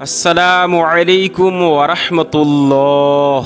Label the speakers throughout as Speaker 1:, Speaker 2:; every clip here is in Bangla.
Speaker 1: আসসালামু আলাইকুম ওরহমতুল্লাহ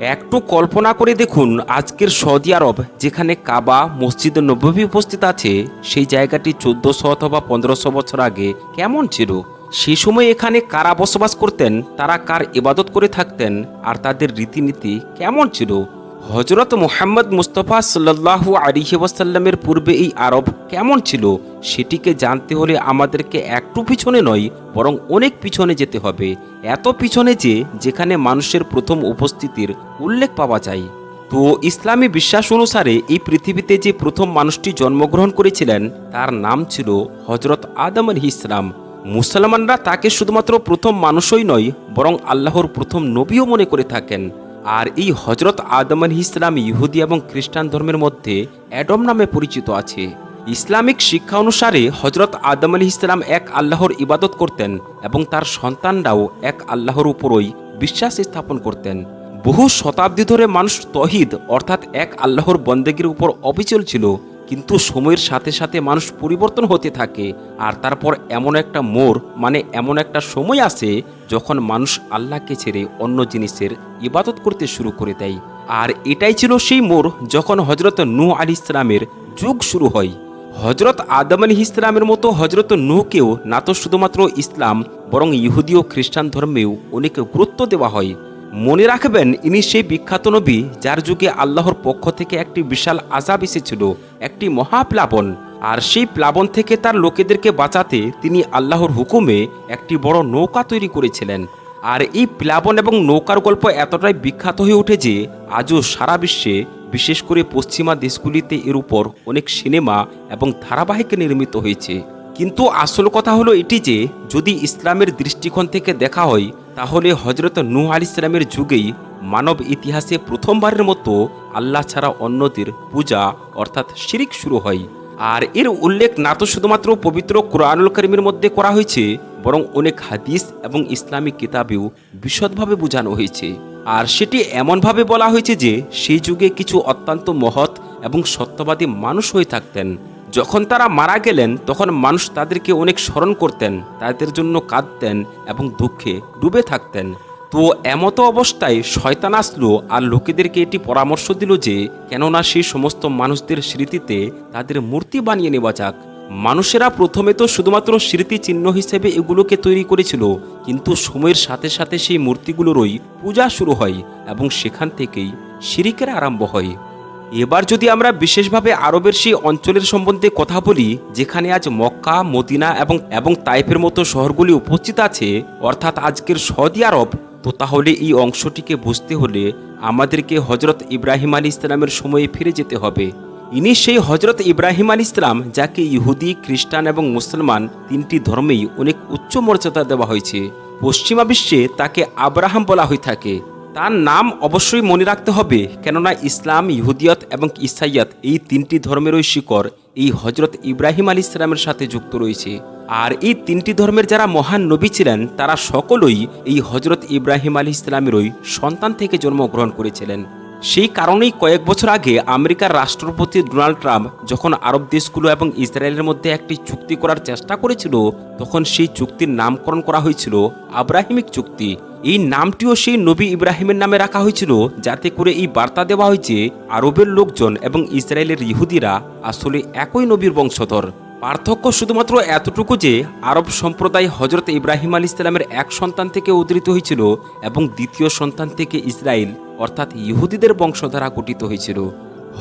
Speaker 1: একটু কল্পনা করে দেখুন, আজকের সৌদি আরব, যেখানে কাবা, মসজিদ নবী উপস্থিত আছে, সেই জায়গাটি চোদ্দশো অথবা পনেরোশো বছর আগে কেমন ছিল? সে সময় এখানে কারা বসবাস করতেন? তারা কার ইবাদত করে থাকতেন? আর তাদের রীতিনীতি কেমন ছিল? হজরত মোহাম্মদ মুস্তফা সাল্লাহু আলিহি ওয়াসাল্লামের পূর্বে এই আরব কেমন ছিল, সেটিকে জানতে হলে আমাদেরকে একটু পিছনে নয়, বরং অনেক পিছনে যেতে হবে। এত পিছনে যে, যেখানে মানুষের প্রথম উপস্থিতির উল্লেখ পাওয়া যায়। তো ইসলামী বিশ্বাস অনুসারে এই পৃথিবীতে যে প্রথম মানুষটি জন্মগ্রহণ করেছিলেন, তার নাম ছিল হজরত আদম আলী ইসলাম মুসলমানরা তাকে শুধুমাত্র প্রথম মানুষই নয়, বরং আল্লাহর প্রথম নবীও মনে করে থাকেন। আর এই হজরত আদম আল ইসলাম ইহুদি এবং খ্রিস্টান ধর্মের মধ্যে অ্যাডম নামে পরিচিত আছে। ইসলামিক শিক্ষা অনুসারে হজরত আদম আলী ইসলাম এক আল্লাহর ইবাদত করতেন এবং তার সন্তানরাও এক আল্লাহর উপরই বিশ্বাস স্থাপন করতেন। বহু শতাব্দী ধরে মানুষ তহিদ অর্থাৎ এক আল্লাহর বন্দেগীর উপর অবিচল ছিল। কিন্তু সময়ের সাথে সাথে মানুষ পরিবর্তন হতে থাকে আর তারপর এমন একটা মোড় মানে এমন একটা সময় আসে যখন মানুষ আল্লাহকে ছেড়ে অন্য জিনিসের ইবাদত করতে শুরু করে দেয়। আর এটাই ছিল সেই মোড় যখন হজরত নূ আলী ইসলামের যুগ শুরু হয়। হজরত আদম আলী ইসলামের মতো হজরত নূহকেও না তো শুধুমাত্র ইসলাম, বরং ইহুদি ও খ্রিস্টান ধর্মেও অনেক গুরুত্ব দেওয়া হয়। মনে রাখবেন, ইনি সেই বিখ্যাত নবী যার যুগে আল্লাহর পক্ষ থেকে একটি বিশাল আজাব এসেছিল, একটি মহাপ্লাবন। আর সেই প্লাবন থেকে তার লোকেদেরকে বাঁচাতে তিনি আল্লাহর হুকুমে একটি বড় নৌকা তৈরি করেছিলেন। আর এই প্লাবন এবং নৌকার গল্প এতটাই বিখ্যাত হয়ে ওঠে যে, আজও সারা বিশ্বে, বিশেষ করে পশ্চিমা দেশগুলিতে এর উপর অনেক সিনেমা এবং ধারাবাহিক নির্মিত হয়েছে। কিন্তু আসল কথা হলো এটি যে, যদি ইসলামের দৃষ্টিকোণ থেকে দেখা হয় তাহলে হজরত নূহ আল ইসলামের যুগেই মানব ইতিহাসে প্রথমবারের মতো আল্লাহ ছাড়া অন্যদের পূজা অর্থাৎ শিরিক শুরু হয়। আর এর উল্লেখ না তো শুধুমাত্র পবিত্র কোরআনুল করিমের মধ্যে করা হয়েছে, বরং অনেক হাদিস এবং ইসলামিক কিতাবেও বিশদভাবে বোঝানো হয়েছে। আর সেটি এমনভাবে বলা হয়েছে যে, সেই যুগে কিছু অত্যন্ত মহৎ এবং সত্যবাদী মানুষ হয়ে থাকতেন। যখন তারা মারা গেলেন, তখন মানুষ তাদেরকে অনেক স্মরণ করতেন, তাদের জন্য কাঁদতেন এবং দুঃখে ডুবে থাকতেন। তো এমতো অবস্থায় শয়তান আসলো আর লোকেদেরকে এটি পরামর্শ দিল যে, কেননা সেই সমস্ত মানুষদের স্মৃতিতে তাদের মূর্তি বানিয়ে নেওয়া যাক। মানুষেরা প্রথমে তো শুধুমাত্র স্মৃতি চিহ্ন হিসেবে এগুলোকে তৈরি করেছিল, কিন্তু সময়ের সাথে সাথে সেই মূর্তিগুলোরই পূজা শুরু হয় এবং সেখান থেকেই শিরিকের আরম্ভ হয়। এবার যদি আমরা বিশেষভাবে আরবের সেই অঞ্চলের সম্বন্ধে কথা বলি, যেখানে আজ মক্কা, মদিনা এবং এবং তাইফের মতো শহরগুলি উপস্থিত আছে, অর্থাৎ আজকের সৌদি আরব, তো তাহলে এই অংশটিকে বুঝতে হলে আমাদেরকে হজরত ইব্রাহিম আলী ইসলামের সময়ে ফিরে যেতে হবে। ইনি সেই হজরত ইব্রাহিম আলী ইসলাম যাকে ইহুদি, খ্রিস্টান এবং মুসলমান তিনটি ধর্মেই অনেক উচ্চ মর্যাদা দেওয়া হয়েছে। পশ্চিমা বিশ্বে তাকে আব্রাহাম বলা হয়ে থাকে। তার নাম অবশ্যই মনে রাখতে হবে, কেননা ইসলাম, ইহুদিয়ত এবং ইসাইয়াত এই তিনটি ধর্মেরই শিকড়। এই হজরত ইব্রাহিম আলী ইসলামের সাথে যুক্ত রয়েছে। আর এই তিনটি ধর্মের যারা মহান নবী ছিলেন, তারা সকলেই এই হজরত ইব্রাহিম আলী ইসলামেরই সন্তান থেকে জন্মগ্রহণ করেছিলেন। সেই কারণেই কয়েক বছর আগে আমেরিকার রাষ্ট্রপতি ডোনাল্ড ট্রাম্প যখন আরব দেশগুলো এবং ইসরায়েলের মধ্যে একটি চুক্তি করার চেষ্টা করেছিল, তখন সেই চুক্তির নামকরণ করা হয়েছিল আব্রাহিমিক চুক্তি। এই নামটিও সেই নবী ইব্রাহিমের নামে রাখা হয়েছিল যাতে করে এই বার্তা দেওয়া হয়েছে আরবের লোকজন এবং ইসরায়েলের ইহুদিরা আসলে একই নবীর বংশধর। পার্থক্য শুধুমাত্র এতটুকু যে আরব সম্প্রদায় হজরত ইব্রাহিম আলী ইসলামের এক সন্তান থেকে উদ্ধৃত হয়েছিল এবং দ্বিতীয় সন্তান থেকে ইসরায়েল। অর্থাৎ ইহুদিদের বংশধারা গঠিত হয়েছিল।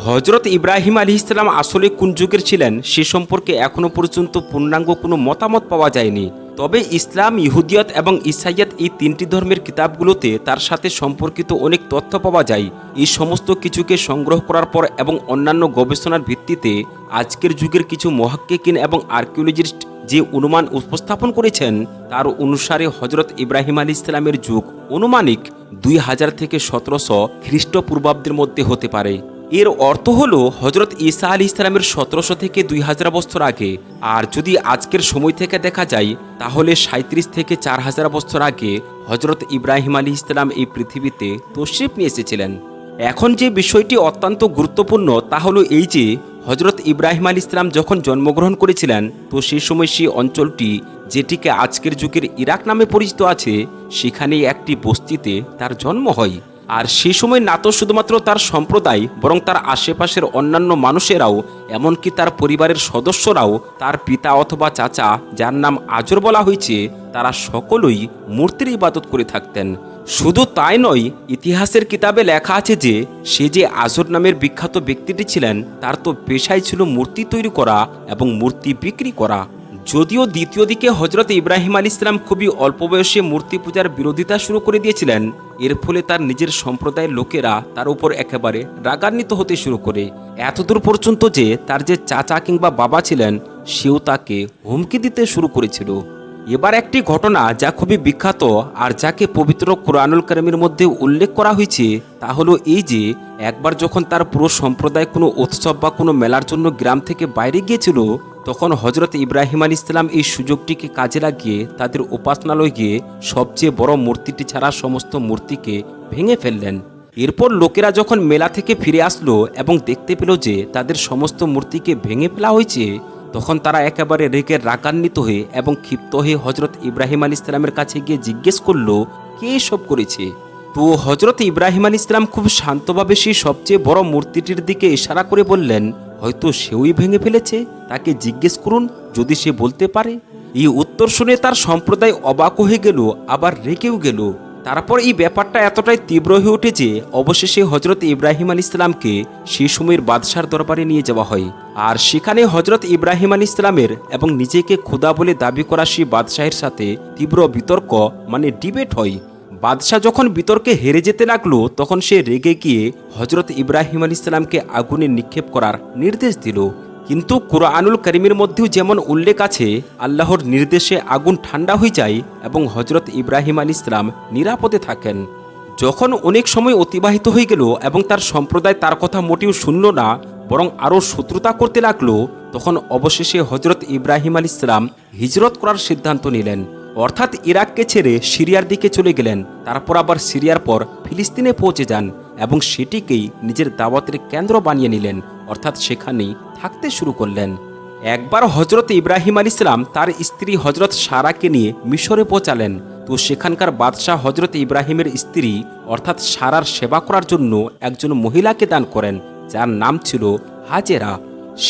Speaker 1: হজরত ইব্রাহিম আলী ইসলাম আসলে কোন যুগের ছিলেন, সে সম্পর্কে এখনও পর্যন্ত পূর্ণাঙ্গ কোনো মতামত পাওয়া যায়নি। তবে ইসলাম, ইহুদিয়ত এবং ইসাইয়াত এই তিনটি ধর্মের কিতাবগুলোতে তার সাথে সম্পর্কিত অনেক তথ্য পাওয়া যায়। এই সমস্ত কিছুকে সংগ্রহ করার পর এবং অন্যান্য গবেষণার ভিত্তিতে আজকের যুগের কিছু মহাক্কিকিন এবং আর্কিওলজিস্ট যে অনুমান উপস্থাপন করেছেন, তার অনুসারে হজরত ইব্রাহিম আলী ইসলামের যুগ অনুমানিক দুই হাজার থেকে সতেরোশো খ্রিস্টপূর্বাব্দের মধ্যে হতে পারে। এর অর্থ হল হজরত ঈসা আলী ইসলামের সতেরোশো থেকে দুই হাজার বছর আগে। আর যদি আজকের সময় থেকে দেখা যায়, তাহলে সাঁত্রিশ থেকে চার হাজার বছর আগে হজরত ইব্রাহিম আলী ইসলাম এই পৃথিবীতে তশরিফ নিয়ে এসেছিলেন। এখন যে বিষয়টি অত্যন্ত গুরুত্বপূর্ণ, তা হলো এই যে হজরত ইব্রাহিম আলী ইসলাম যখন জন্মগ্রহণ করেছিলেন, তো সেই সময় সেই অঞ্চলটি, যেটিকে আজকের যুগের ইরাক নামে পরিচিত আছে, সেখানেই একটি বস্তিতে তার জন্ম হয়। আর সে সময় না তো শুধুমাত্র তার সম্প্রদায়, বরং তার আশেপাশের অন্যান্য মানুষেরাও, এমনকি তার পরিবারের সদস্যরাও, তার পিতা অথবা চাচা, যার নাম আজর বলা হয়েছে, তারা সকলেই মূর্তির ইবাদত করে থাকতেন। শুধু তাই নয়, ইতিহাসের কিতাবে লেখা আছে যে, সে যে আজর নামের বিখ্যাত ব্যক্তিটি ছিলেন, তার তো পেশাই ছিল মূর্তি তৈরি করা এবং মূর্তি বিক্রি করা। যদিও দ্বিতীয় দিকে হজরত ইব্রাহিম আলী ইসলাম খুবই অল্প বয়সে মূর্তি পূজার বিরোধিতা শুরু করে দিয়েছিলেন, এর ফলে তার নিজের সম্প্রদায়ের লোকেরা তার উপর একেবারে রাগান্বিত হতে শুরু করে। এতদূর পর্যন্ত যে, তার যে চাচা কিংবা বাবা ছিলেন, সেও তাকে হুমকি দিতে শুরু করেছিল। এবার একটি ঘটনা যা খুবই বিখ্যাত আর যাকে পবিত্র কোরআনুল কারিমের মধ্যে উল্লেখ করা হয়েছে, তা হলো এই যে, একবার যখন তার পুরো সম্প্রদায় কোনো উৎসব বা কোনো মেলার জন্য গ্রাম থেকে বাইরে গিয়েছিল, তখন হজরত ইব্রাহিম আলী ইসলাম এই সুযোগটিকে কাজে লাগিয়ে তাদের উপাসনালয় গিয়ে সবচেয়ে বড় মূর্তিটি ছাড়া সমস্ত মূর্তিকে ভেঙে ফেললেন। এরপর লোকেরা যখন মেলা থেকে ফিরে আসলো এবং দেখতে পেল যে তাদের সমস্ত মূর্তিকে ভেঙে ফেলা হয়েছে তখন তারা একেবারে রেগে রাগান্বিত হয়ে এবং ক্ষিপ্ত হয়ে হজরত ইব্রাহিম আলী ইসলামের কাছে গিয়ে জিজ্ঞেস করল, কে এসব করেছে? তো হজরত ইব্রাহিম আলী ইসলাম খুব শান্তভাবে সেই সবচেয়ে বড় মূর্তিটির দিকে ইশারা করে বললেন, হয়তো সেওই ভেঙে ফেলেছে? তাকে জিজ্ঞেস করুন, যদি সে বলতে পারে। এই উত্তর শুনে তার সম্প্রদায় অবাক হয়ে গেল, আবার রেগেও গেল। তারপর এই ব্যাপারটা এতটাই তীব্র হয়ে ওঠে যে অবশেষে হজরত ইব্রাহিম আলী ইসলামকে সেই সময়ের বাদশার দরবারে নিয়ে যাওয়া হয়। আর সেখানে হজরত ইব্রাহিম আলী ইসলামের এবং নিজেকে খুদা বলে দাবি করা সেই বাদশাহের সাথে তীব্র বিতর্ক মানে ডিবেট হয়। বাদশাহ যখন বিতর্কে হেরে যেতে লাগল, তখন সে রেগে গিয়ে হজরত ইব্রাহিম আলী ইসলামকে আগুনে নিক্ষেপ করার নির্দেশ দিল। কিন্তু কোরআনুল করিমের মধ্যেও যেমন উল্লেখ আছে, আল্লাহর নির্দেশে আগুন ঠান্ডা হয়ে যায় এবং হজরত ইব্রাহিম আলী ইসলাম নিরাপদে থাকেন। যখন অনেক সময় অতিবাহিত হয়ে গেল এবং তার সম্প্রদায় তার কথা মোটেও শুনল না, বরং আরও শত্রুতা করতে লাগল, তখন অবশেষে হজরত ইব্রাহিম আল ইসলাম হিজরত করার সিদ্ধান্ত নিলেন। অর্থাৎ ইরাককে ছেড়ে সিরিয়ার দিকে চলে গেলেন, তারপর আবার সিরিয়ার পর ফিলিস্তিনে পৌঁছে যান এবং সেটিকেই নিজের দাওয়াতের কেন্দ্র বানিয়ে নিলেন। অর্থাৎ সেখানেই থাকতে শুরু করলেন। একবার হজরত ইব্রাহিম আল ইসলাম তার স্ত্রী হজরত সারাকে নিয়ে মিশরে পৌঁছালেন। তো সেখানকার বাদশাহ হজরত ইব্রাহিমের স্ত্রী, অর্থাৎ সারার সেবা করার জন্য একজন মহিলাকে দান করেন, যার নাম ছিল হাজেরা।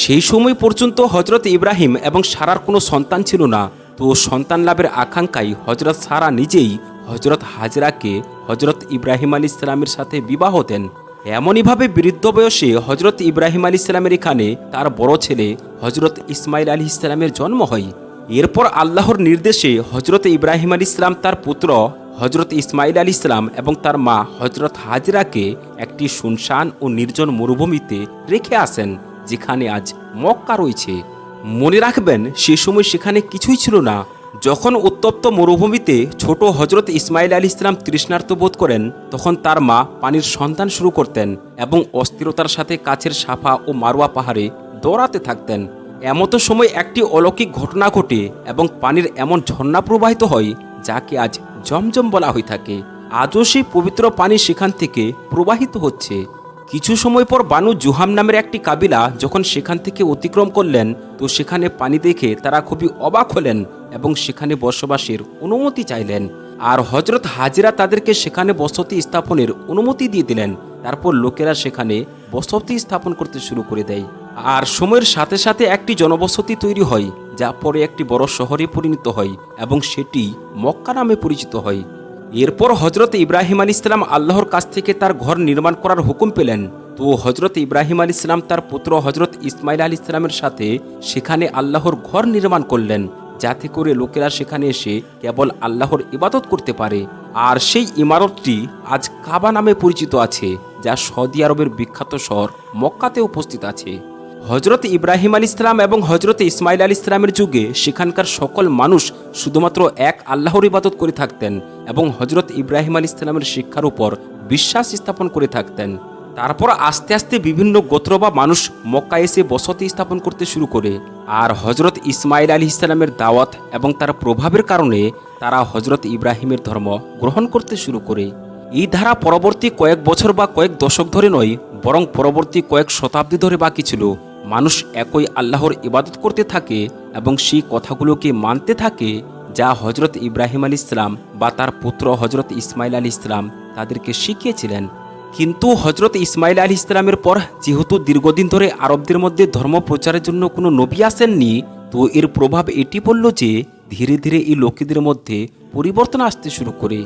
Speaker 1: সেই সময় পর্যন্ত হজরত ইব্রাহিম এবং সারার কোনো সন্তান ছিল না। তো সন্তান লাভের আকাঙ্ক্ষায় হজরত সারা নিজেই হজরত হাজরাকে হজরত ইব্রাহিম আলী ইসলামের সাথে বিবাহ দেন। এমনইভাবে বৃদ্ধ বয়সে হজরত ইব্রাহিম আলী ইসলামের এখানে তার বড় ছেলে হজরত ইসমাইল আলী ইসলামের জন্ম হয়। এরপর আল্লাহর নির্দেশে হজরত ইব্রাহিম আলী ইসলাম তার পুত্র হজরত ইসমাইল আলী ইসলাম এবং তার মা হজরত হাজরাকে একটি শুনশান ও নির্জন মরুভূমিতে রেখে আসেন, যেখানে আজ মক্কা রয়েছে। মনে রাখবেন, সে সময় সেখানে কিছুই ছিল না। যখন উত্তপ্ত মরুভূমিতে ছোট হজরত ইসমাইল আলী ইসলাম তৃষ্ণার্ত বোধ করেন, তখন তার মা পানির সন্ধান শুরু করতেন এবং অস্থিরতার সাথে কাছের সাফা ও মারোয়া পাহাড়ে দৌড়াতে থাকতেন। এমতো সময় একটি অলৌকিক ঘটনা ঘটে এবং পানির এমন ঝর্ণা প্রবাহিত হয়, যাকে আজ জমজম বলা হয়ে থাকে। আজও সেই পবিত্র পানি সেখান থেকে প্রবাহিত হচ্ছে। কিছু সময় পর বানু জুহাম নামের একটি কাবিলা যখন সেখান থেকে অতিক্রম করলেন, তো সেখানে পানি দেখে তারা খুবই অবাক হলেন এবং সেখানে বসবাসের অনুমতি চাইলেন। আর হজরত হাজিরা তাদেরকে সেখানে বসতি স্থাপনের অনুমতি দিয়ে দিলেন। তারপর লোকেরা সেখানে বসতি স্থাপন করতে শুরু করে দেয়। আর সময়ের সাথে সাথে একটি জনবসতি তৈরি হয়, যা পরে একটি বড় শহরে পরিণত হয় এবং সেটি মক্কা নামে পরিচিত হয়। এরপর হজরত ইব্রাহিম আলী ইসলাম আল্লাহর কাছ থেকে তার ঘর নির্মাণ করার হুকুম পেলেন। তো হজরত ইব্রাহিম আলী ইসলাম তার পুত্র হজরত ইসমাইল আলী ইসলামের সাথে সেখানে আল্লাহর ঘর নির্মাণ করলেন, যাতে করে লোকেরা সেখানে এসে কেবল আল্লাহর ইবাদত করতে পারে। আর সেই ইমারতটি আজ কাবা নামে পরিচিত আছে, যা সৌদি আরবের বিখ্যাত শহর মক্কাতে উপস্থিত আছে। হজরত ইব্রাহিম আলী ইসলাম এবং হজরত ইসমাইল আলী ইসলামের যুগে সেখানকার সকল মানুষ শুধুমাত্র এক আল্লাহর ইবাদত করে থাকতেন। এবং হজরত ইব্রাহিম আলী ইসলামের শিক্ষার উপর বিশ্বাস স্থাপন করে থাকতেন। তারপর আস্তে আস্তে বিভিন্ন গোত্র বা মানুষ মক্কা এসে বসতি স্থাপন করতে শুরু করে। আর হজরত ইসমাইল আলী ইসলামের দাওয়াত এবং তার প্রভাবের কারণে তারা হজরত ইব্রাহিমের ধর্ম গ্রহণ করতে শুরু করে। এই ধারা পরবর্তী কয়েক বছর বা কয়েক দশক ধরে নয়, বরং পরবর্তী কয়েক শতাব্দী ধরে বাকি ছিল। মানুষ একই আল্লাহর ইবাদত করতে থাকে এবং সেই কথাগুলোকে মানতে থাকে যা হজরত ইব্রাহিম আলী ইসলাম বা তার পুত্র হজরত ইসমাইল আলী ইসলাম তাদেরকে শিখিয়েছিলেন। কিন্তু হজরত ইসমাইল আলী ইসলামের পর যেহেতু দীর্ঘদিন ধরে আরবদের মধ্যে ধর্ম প্রচারের জন্য কোনো নবী আসেননি, তো এর প্রভাব এটি পড়ল যে ধীরে ধীরে এই লোকেদের মধ্যে পরিবর্তন আসতে শুরু করে।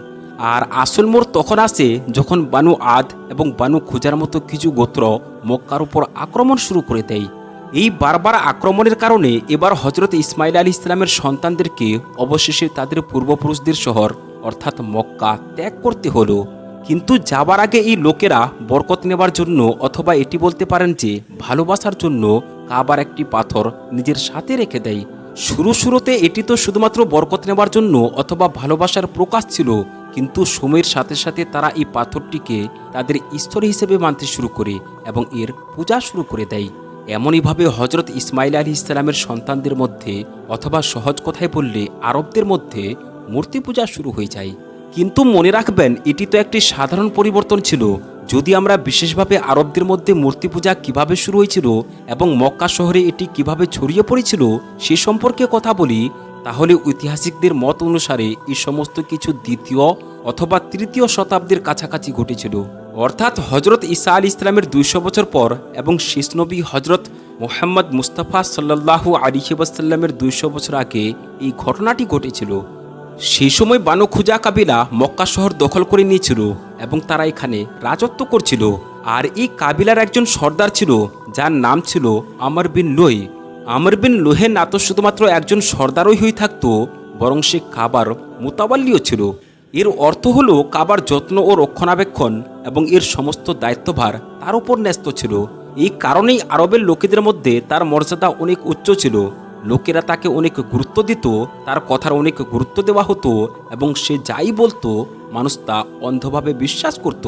Speaker 1: আর আসল মোড় তখন আসে যখন বানু আদ এবং বানু খুজার মতো কিছু গোত্র মক্কার উপর আক্রমণ শুরু করে দেয়। এই বারবার আক্রমণের কারণে এবার হজরত ইসমাইল আলী ইসলামের সন্তানদেরকে অবশেষে তাদের পূর্বপুরুষদের শহর, অর্থাৎ মক্কা, ত্যাগ করতে হলো। কিন্তু যাবার আগে এই লোকেরা বরকত নেবার জন্য অথবা এটি বলতে পারেন যে ভালোবাসার জন্য কাবার একটি পাথর নিজের সাথে রেখে দেয়। শুরু শুরুতে এটি তো শুধুমাত্র বরকত নেবার জন্য অথবা ভালোবাসার প্রকাশ ছিল, কিন্তু সময়ের সাথে সাথে তারা এই পাথরটিকে তাদের ঈশ্বর হিসেবে মানতে শুরু করে এবং এর পূজা শুরু করে দেয়। এমনইভাবে হজরত ইসমাইল আলী ইসলামের সন্তানদের মধ্যে অথবা সহজ কথায় বললে আরবদের মধ্যে মূর্তি পূজা শুরু হয়ে যায়। কিন্তু মনে রাখবেন, এটি তো একটি সাধারণ পরিবর্তন ছিল। যদি আমরা বিশেষভাবে আরবদের মধ্যে মূর্তি পূজা কীভাবে শুরু হয়েছিল এবং মক্কা শহরে এটি কীভাবে ছড়িয়ে পড়েছিল সে সম্পর্কে কথা বলি, তাহলে ঐতিহাসিকদের মত অনুসারে এই সমস্ত কিছু দ্বিতীয় অথবা তৃতীয় শতাব্দীর কাছাকাছি ঘটেছিল। অর্থাৎ হজরত ঈসা আল ইসলামের দুইশো বছর পর এবং শেষ নবী হজরত মোহাম্মদ মুস্তাফা সাল্লাহু আলিহিবাসাল্লামের দুইশো বছর আগে এই ঘটনাটি ঘটেছিল। সেই সময় বানু খুজা কাবিলা মক্কা শহর দখল করে নিয়েছিল এবং তারা এখানে রাজত্ব করছিল। আর এই কাবিলার একজন সর্দার ছিল, যার নাম ছিল আমর বিন লোই। আমর বিন লোহে না তো শুধুমাত্র একজন সর্দারই হয়ে থাকতো, বরং সে কাবার মোতাবাল্লিও ছিল। এর অর্থ হলো কাবার যত্ন ও রক্ষণাবেক্ষণ এবং এর সমস্ত দায়িত্বভার তার উপর ন্যস্ত ছিল। এই কারণেই আরবের লোকেদের মধ্যে তার মর্যাদা অনেক উচ্চ ছিল। লোকেরা তাকে অনেক গুরুত্ব দিত, তার কথার অনেক গুরুত্ব দেওয়া হতো এবং সে যাই বলতো, মানুষ তা অন্ধভাবে বিশ্বাস করত।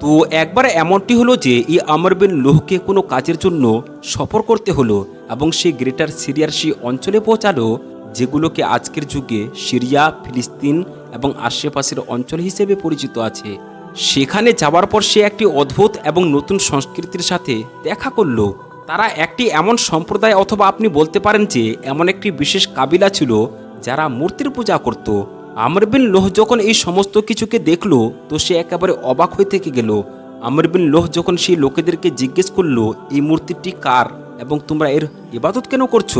Speaker 1: তো একবার এমনটি হলো যে, এই আমর বিন লোহকে কোনো কাজের জন্য সফর করতে হলো এবং সে গ্রেটার সিরিয়ার সেই অঞ্চলে পৌঁছালো যেগুলোকে আজকের যুগে সিরিয়া, ফিলিস্তিন এবং আশেপাশের অঞ্চল হিসেবে পরিচিত আছে। সেখানে যাওয়ার পর সে একটি অদ্ভুত এবং নতুন সংস্কৃতির সাথে দেখা করল। তারা একটি এমন সম্প্রদায় অথবা আপনি বলতে পারেন যে এমন একটি বিশেষ কাবিলা ছিল যারা মূর্তির পূজা করত। আমরবিন লোহ যখন এই সমস্ত কিছুকে দেখল, তো সে একেবারে অবাক হয়ে থেকে গেল। আমরবিন লোহ যখন সেই লোকেদেরকে জিজ্ঞেস করল, এই মূর্তিটি কার এবং তোমরা এর ইবাদত কেন করছ?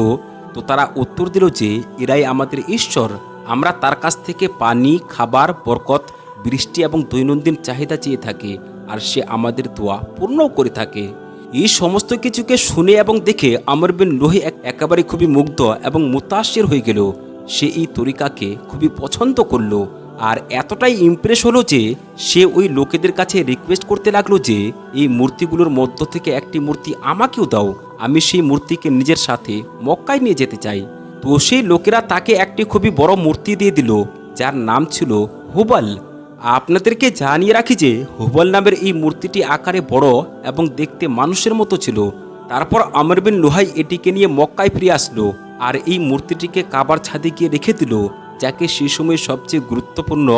Speaker 1: তো তারা উত্তর দিল যে, এরাই আমাদের ঈশ্বর। আমরা তার কাছ থেকে পানি, খাবার, বরকত, বৃষ্টি এবং দৈনন্দিন চাহিদা চেয়ে থাকি, আর সে আমাদের দোয়া পূর্ণও করে থাকে। এই সমস্ত কিছুকে শুনে এবং দেখে আমর বিন লোহে এক- একেবারে খুবই মুগ্ধ এবং মুতাশির হয়ে গেল। সে এই তরিকাকে খুবই পছন্দ করল। আর এতটাই ইমপ্রেস হলো যে, সে ওই লোকেদের কাছে রিকোয়েস্ট করতে লাগল যে, এই মূর্তিগুলোর মধ্য থেকে একটি মূর্তি আমাকেও দাও। আমি সেই মূর্তিকে নিজের সাথে মক্কায় নিয়ে যেতে চাই। তো সেই লোকেরা তাকে একটি খুবই বড় মূর্তি দিয়ে দিল, যার নাম ছিল হুবাল। আপনাদেরকে জানিয়ে রাখি যে হুবল নামের এই মূর্তিটি আকারে বড় এবং দেখতে মানুষের মতো ছিল। তারপর আমর বিন লোহাই এটিকে নিয়ে মক্কায় ফিরে আসলো আর এই মূর্তিটিকে কাবার ছাদে গিয়ে রেখে দিল, যাকে সে সময় সবচেয়ে গুরুত্বপূর্ণ,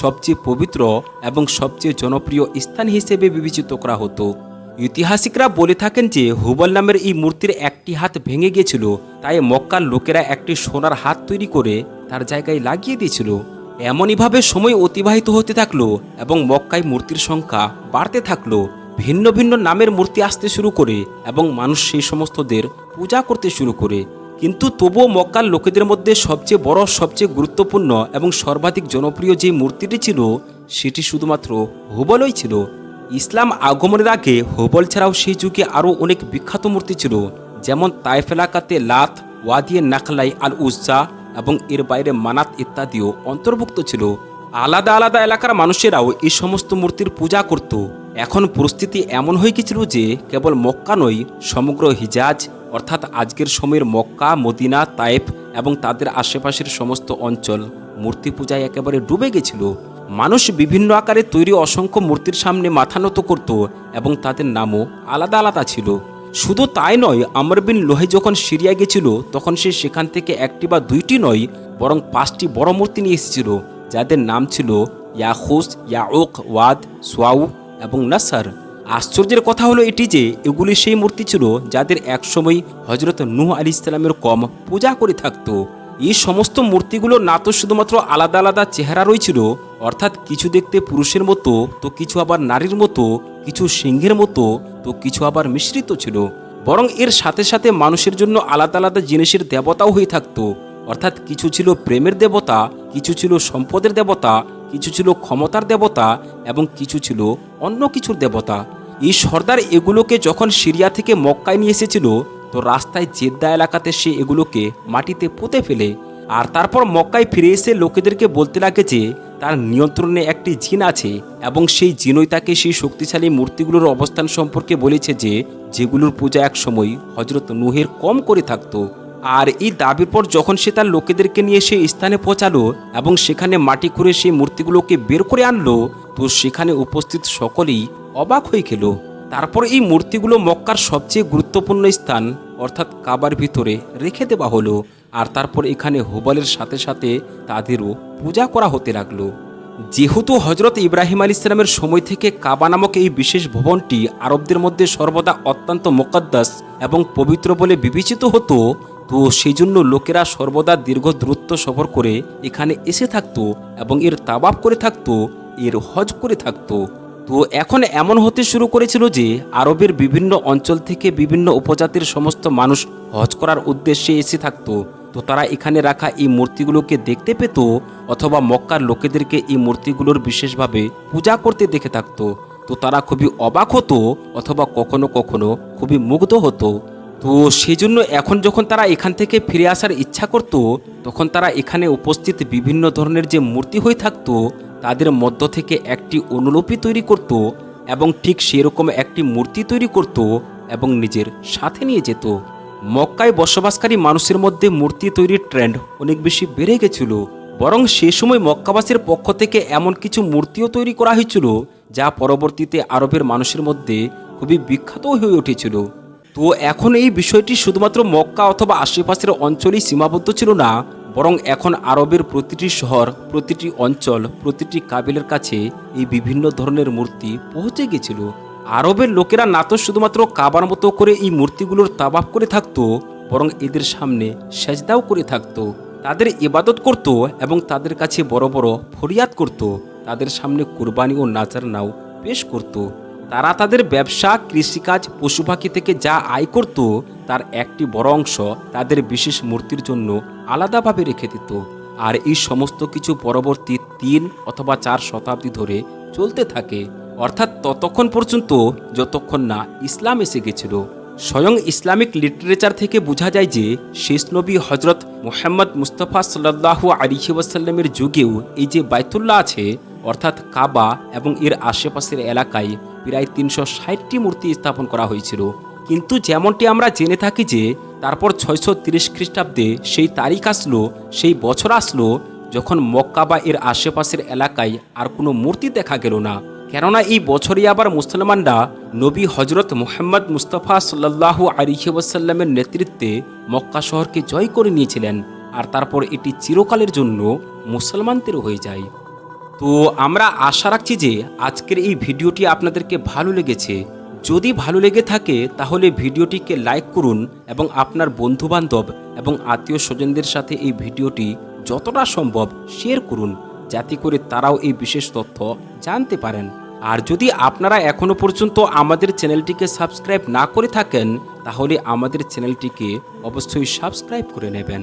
Speaker 1: সবচেয়ে পবিত্র এবং সবচেয়ে জনপ্রিয় স্থান হিসেবে বিবেচিত করা হতো। ঐতিহাসিকরা বলে থাকেন যে হুবল নামের এই মূর্তির একটি হাত ভেঙে গিয়েছিল, তাই মক্কার লোকেরা একটি সোনার হাত তৈরি করে তার জায়গায় লাগিয়ে দিয়েছিল। এমনইভাবে সময় অতিবাহিত হতে থাকল এবং মক্কায় মূর্তির সংখ্যা বাড়তে থাকল। ভিন্ন ভিন্ন নামের মূর্তি আসতে শুরু করে এবং মানুষ সেই সমস্তদের পূজা করতে শুরু করে। কিন্তু তবুও মক্কার লোকেদের মধ্যে সবচেয়ে বড়, সবচেয়ে গুরুত্বপূর্ণ এবং সর্বাধিক জনপ্রিয় যে মূর্তিটি ছিল, সেটি শুধুমাত্র হুবলই ছিল। ইসলাম আগমনের আগে হোবল ছাড়াও সেই যুগে আরও অনেক বিখ্যাত মূর্তি ছিল, যেমন তাইফ এলাকাতে লাত, ওয়াদিয়ে নাখলাই আল উজ্জা এবং এর বাইরে মানাত ইত্যাদিও অন্তর্ভুক্ত ছিল। আলাদা আলাদা এলাকার মানুষেরাও এই সমস্ত মূর্তির পূজা করত। এখন পরিস্থিতি এমন হয়ে গেছিল যে কেবল মক্কা নয়, সমগ্র হিজাজ, অর্থাৎ আজকের সময়ের মক্কা, মদিনা, তাইফ এবং তাদের আশেপাশের সমস্ত অঞ্চল মূর্তি পূজায় একেবারে ডুবে গেছিল। মানুষ বিভিন্ন আকারে তৈরি অসংখ্য মূর্তির সামনে মাথা নত করত এবং তাদের নামও আলাদা আলাদা ছিল। শুধু তাই নয়, আমর বিন লোহে যখন সিরিয়া গেছিল, তখন সে সেখান থেকে একটি বা দুইটি নয়, বরং পাঁচটি বড় মূর্তি নিয়ে এসেছিল, যাদের নাম ছিল ইয়াহুস ইয়াউক, ওয়াদ, সোয়াউ এবং নাসার। আশ্চর্যের কথা হলো এটি যে, এগুলি সেই মূর্তি ছিল যাদের একসময় হজরত নূহ আলী ইসলামের কম পূজা করে থাকতো। এই সমস্ত মূর্তিগুলো না তো শুধুমাত্র আলাদা আলাদা চেহারা রয়েছিল অর্থাৎ কিছু দেখতে পুরুষের মতো, তো কিছু আবার নারীর মতো, কিছু সিংহের মতো, তো কিছু আবার মিশ্রিত ছিল। বরং এর সাথে সাথে মানুষের জন্য আলাদা আলাদা জিনিসের দেবতাও হয়ে থাকতো, অর্থাৎ কিছু ছিল প্রেমের দেবতা, কিছু ছিল সম্পদের দেবতা, কিছু ছিল ক্ষমতার দেবতা, এবং কিছু ছিল অন্য কিছুর দেবতা। এই সর্দার এগুলোকে যখন সিরিয়া থেকে মক্কায় নিয়ে এসেছিল তো রাস্তায় জেদ্দা এলাকাতে সে এগুলোকে মাটিতে পুঁতে ফেলে। আর তারপর মক্কায় ফিরে এসে লোকেদেরকে বলতে লাগে যে, তার নিয়ন্ত্রণে একটি জিন আছে এবং সেই জিনই তাকে সেই শক্তিশালী মূর্তিগুলোর অবস্থান সম্পর্কে বলেছে যে, যেগুলোর পূজা এক সময় হজরত নুহের কম করে থাকতো। আর এই দাবির পর যখন সে তার লোকেদেরকে নিয়ে সেই স্থানে পৌঁছালো এবং সেখানে মাটি খুঁড়ে সেই মূর্তিগুলোকে বের করে আনলো, তো সেখানে উপস্থিত সকলেই অবাক হয়ে গেল তারপর এই মূর্তিগুলো মক্কার সবচেয়ে গুরুত্বপূর্ণ স্থান, অর্থাৎ কাবার ভিতরে রেখে দেওয়া হলো। আর তারপর এখানে হোবালের সাথে সাথে তাদেরও পূজা করা হতে লাগল। যেহেতু হজরত ইব্রাহিম আলী ইসলামের সময় থেকে কাবা নামক এই বিশেষ ভবনটি আরবদের মধ্যে সর্বদা অত্যন্ত মোকদ্দাস এবং পবিত্র বলে বিবেচিত হতো, তো সেই জন্য লোকেরা সর্বদা দীর্ঘ দূরত্ব সফর করে এখানে এসে থাকতো এবং এর তাবাব করে থাকতো, এর হজ করে থাকতো। তো এখন এমন হতে শুরু করেছিল যে আরবের বিভিন্ন অঞ্চল থেকে বিভিন্ন উপজাতির সমস্ত মানুষ হজ করার উদ্দেশ্যে এসে থাকতো। তো তারা এখানে রাখা এই মূর্তিগুলোকে দেখতে পেত অথবা মক্কার লোকেদেরকে এই মূর্তিগুলোর বিশেষভাবে পূজা করতে দেখে থাকতো। তো তারা খুবই অবাক হতো অথবা কখনো কখনো খুবই মুগ্ধ হতো। তো সেই জন্য এখন যখন তারা এখান থেকে ফিরে আসার ইচ্ছা করত, তখন তারা এখানে উপস্থিত বিভিন্ন ধরনের যে মূর্তি হয়ে থাকতো, তাদের মধ্য থেকে একটি অনুলিপি তৈরি করত এবং ঠিক সেরকম একটি মূর্তি তৈরি করত এবং নিজের সাথে নিয়ে যেত। মক্কায় বসবাসকারী মানুষের মধ্যে মূর্তি তৈরির ট্রেন্ড অনেক বেশি বেড়ে গেছিল। বরং সে সময় মক্কাবাসীর পক্ষ থেকে এমন কিছু মূর্তিও তৈরি করা হয়েছিল, যা পরবর্তীতে আরবের মানুষের মধ্যে খুবই বিখ্যাত হয়ে উঠেছিল। তো এখন এই বিষয়টি শুধুমাত্র মক্কা অথবা আশেপাশের অঞ্চলেই সীমাবদ্ধ ছিল না, বরং এখন আরবের প্রতিটি শহর, প্রতিটি অঞ্চল, প্রতিটি কাবিলের কাছে এই বিভিন্ন ধরনের মূর্তি পৌঁছে গেছিল। আরবের লোকেরা না তো শুধুমাত্র কাবার মতো করে এই মূর্তিগুলোর তাবাব করে থাকতো, বরং এদের সামনে সেজদাও করে থাকতো। তাদের ইবাদত করত এবং তাদের কাছে বড় বড় ফরিয়াদ করত। তাদের সামনে কুরবানি ও নাচার নাও পেশ করত। তারা তাদের ব্যবসা, কৃষিকাজ পশু পাখি থেকে যা আয় করত, তার একটি বড় অংশ তাদের বিশেষ মূর্তির জন্য আলাদাভাবে রেখে দিত। আর এই সমস্ত কিছু পরবর্তী তিন অথবা চার শতাব্দী ধরে চলতে থাকে। অর্থাৎ ততক্ষণ পর্যন্ত যতক্ষণ না ইসলাম এসে গেছিল। স্বয়ং ইসলামিক লিটারেচার থেকে বোঝা যায় যে, শেষ নবী হজরত মোহাম্মদ মুস্তফা সাল্লাহ আলিহি ওয়াসাল্লামের যুগেও এই যে বাইতুল্লাহ আছে, অর্থাৎ কাবা এবং এর আশেপাশের এলাকায় প্রায় তিনশো ষাটটি মূর্তি স্থাপন করা হয়েছিল। কিন্তু যেমনটি আমরা জেনে থাকি যে, তারপর ছয়শো তিরিশ খ্রিস্টাব্দে সেই তারিখ আসলো, সেই বছর আসলো, যখন মক্কা বা এর আশেপাশের এলাকায় আর কোনো মূর্তি দেখা গেল না। কেননা এই বছরই আবার মুসলমানরা নবী হজরত মোহাম্মদ মুস্তফা সাল্লাহ আলিহি ওয়াসাল্লামের নেতৃত্বে মক্কা শহরকে জয় করে নিয়েছিলেন। আর তারপর এটি চিরকালের জন্য মুসলমানদেরও হয়ে যায়। তো আমরা আশা রাখছি যে আজকের এই ভিডিওটি আপনাদেরকে ভালো লেগেছে। যদি ভালো লেগে থাকে, তাহলে ভিডিওটিকে লাইক করুন এবং আপনার বন্ধুবান্ধব এবং আত্মীয় স্বজনদের সাথে এই ভিডিওটি যতটা সম্ভব শেয়ার করুন, যাতে করে তারাও এই বিশেষ তথ্য জানতে পারেন। আর যদি আপনারা এখনও পর্যন্ত আমাদের চ্যানেলটিকে সাবস্ক্রাইব না করে থাকেন, তাহলে আমাদের চ্যানেলটিকে অবশ্যই সাবস্ক্রাইব করে নেবেন।